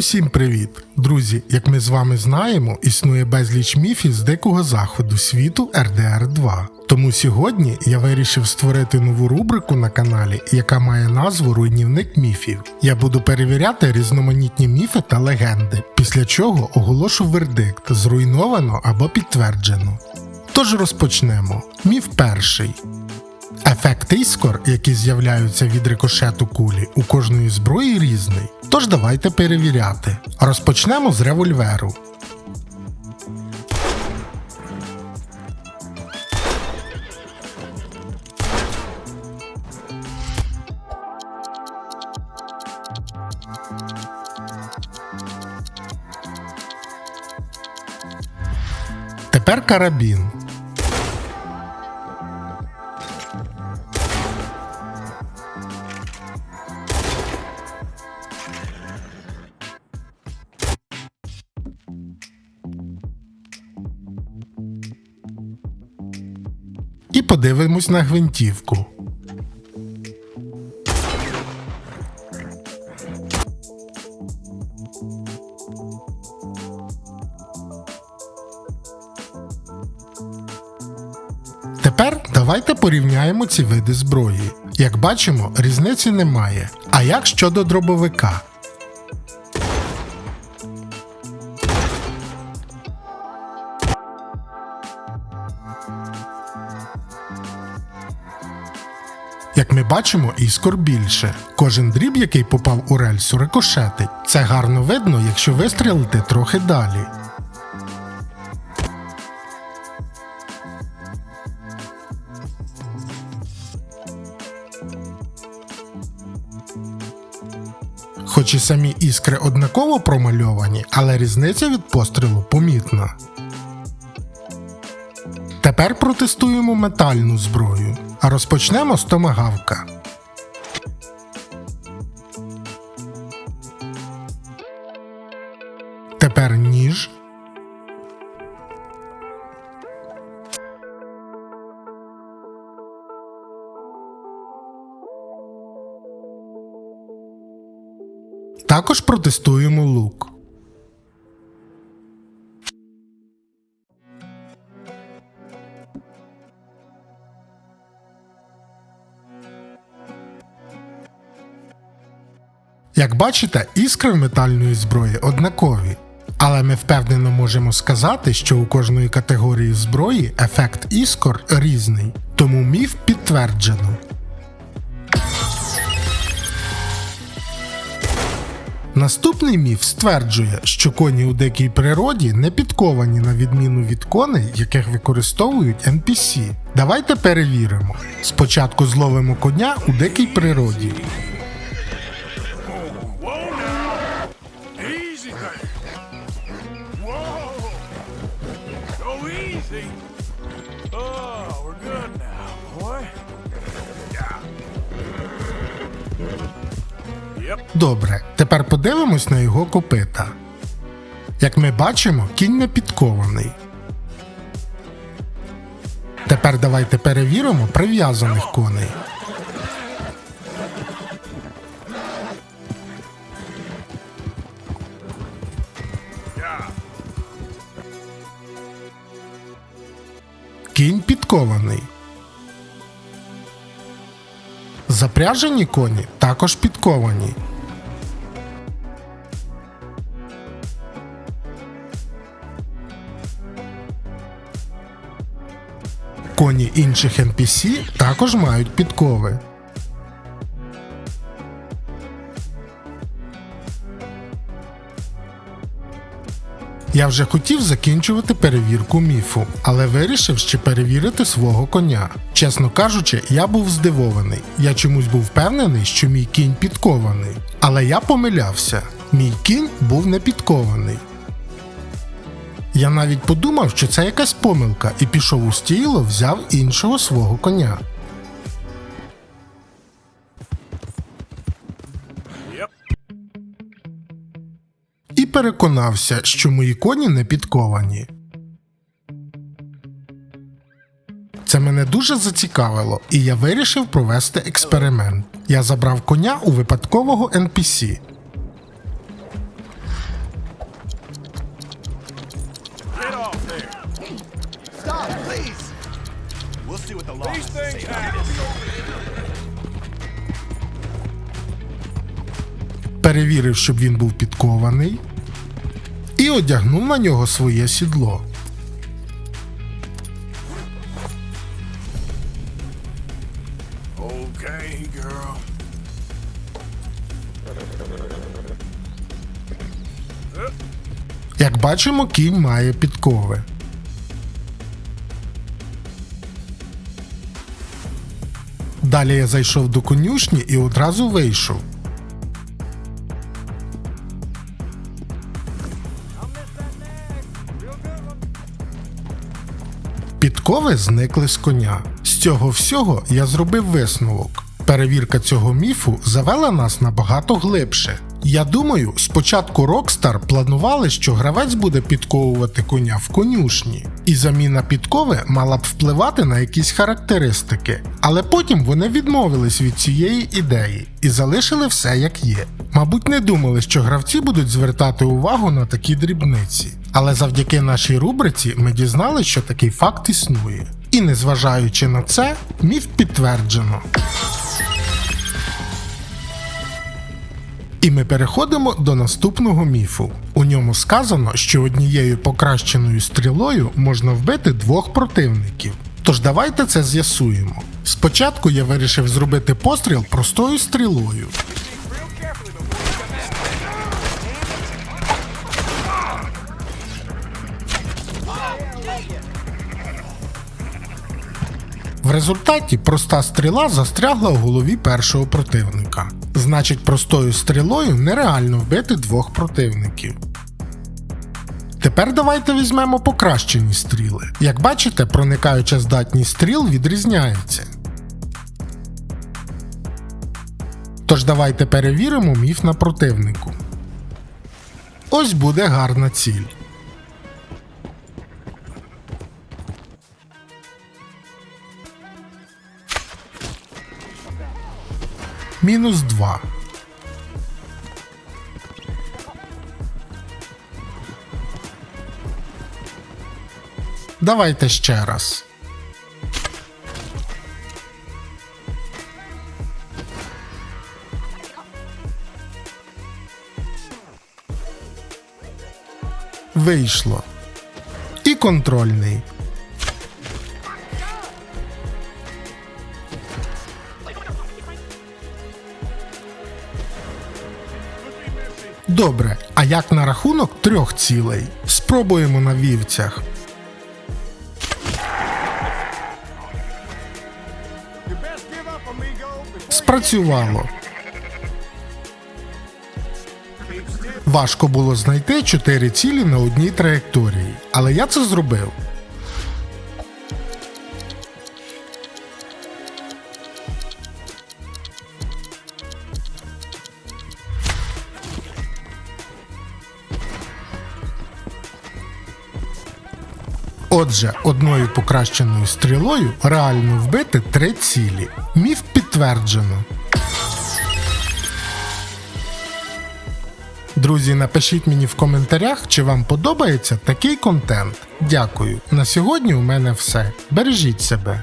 Усім привіт! Друзі, як ми з вами знаємо, існує безліч міфів з дикого заходу світу RDR 2. Тому сьогодні я вирішив створити нову рубрику на каналі, яка має назву Руйнівник міфів. Я буду перевіряти різноманітні міфи та легенди, після чого оголошу вердикт зруйновано або підтверджено. Тож розпочнемо. Міф перший. Ефект іскор, які з'являються від рикошету кулі, у кожної зброї різний. Тож давайте перевіряти. Розпочнемо з револьверу. Тепер карабін. Подивимось на гвинтівку. Тепер давайте порівняємо ці види зброї. Як бачимо, різниці немає. А як щодо дробовика? Як ми бачимо, іскор більше. Кожен дріб, який попав у рельсу, рикошетить. Це гарно видно, якщо вистрілити трохи далі. Хоч і самі іскри однаково промальовані, але різниця від пострілу помітна. Тепер протестуємо метальну зброю. А розпочнемо з томагавка. Тепер ніж. Також протестуємо лук. Як бачите, іскри в метальної зброї однакові. Але ми впевнено можемо сказати, що у кожної категорії зброї ефект іскор різний, тому міф підтверджено. Наступний міф стверджує, що коні у дикій природі не підковані на відміну від коней, яких використовують NPC. Давайте перевіримо. Спочатку зловимо коня у дикій природі. Easy! Oh, we're good now, boy. Yeah. Добре, тепер подивимось на його копита. Як ми бачимо, кінь не підкований. Тепер давайте перевіримо прив'язаних коней. Підкований. Запряжені коні також підковані. Коні інших NPC також мають підкови. Я вже хотів закінчувати перевірку міфу, але вирішив ще перевірити свого коня. Чесно кажучи, я був здивований. Я чомусь був впевнений, що мій кінь підкований. Але я помилявся. Мій кінь був не підкований. Я навіть подумав, що це якась помилка, і пішов у стіло, взяв іншого свого коня. переконався, що мої коні не підковані. Це мене дуже зацікавило, і я вирішив провести експеримент. Я забрав коня у випадкового NPC. Перевірив, щоб він був підкований і одягнув на нього своє сідло. Okay, girl. Як бачимо, кінь має підкови. Далі я зайшов до конюшні і одразу вийшов. Підкови зникли з коня. З цього всього я зробив висновок. Перевірка цього міфу завела нас набагато глибше. Я думаю, спочатку Rockstar планували, що гравець буде підковувати коня в конюшні, і заміна підкови мала б впливати на якісь характеристики. Але потім вони відмовились від цієї ідеї і залишили все як є. Мабуть, не думали, що гравці будуть звертати увагу на такі дрібниці. Але завдяки нашій рубриці ми дізналися, що такий факт існує. І незважаючи на це, міф підтверджено. І ми переходимо до наступного міфу. У ньому сказано, що однією покращеною стрілою можна вбити двох противників. Тож давайте це з'ясуємо. Спочатку я вирішив зробити постріл простою стрілою. В результаті проста стріла застрягла в голові першого противника. Значить, простою стрілою нереально вбити двох противників. Тепер давайте візьмемо покращені стріли. Як бачите, проникаюча здатність стріл відрізняється. Тож давайте перевіримо міф на противнику. Ось буде гарна ціль. Мінус 2. Давайте ще раз. Вийшло. І контрольний. Добре, а як на рахунок трьох цілей? Спробуємо на вівцях. Спрацювало. Важко було знайти чотири цілі на одній траєкторії, але я це зробив. Отже, одною покращеною стрілою реально вбити три цілі. Міф підтверджено. Друзі, напишіть мені в коментарях, чи вам подобається такий контент. Дякую. На сьогодні у мене все. Бережіть себе.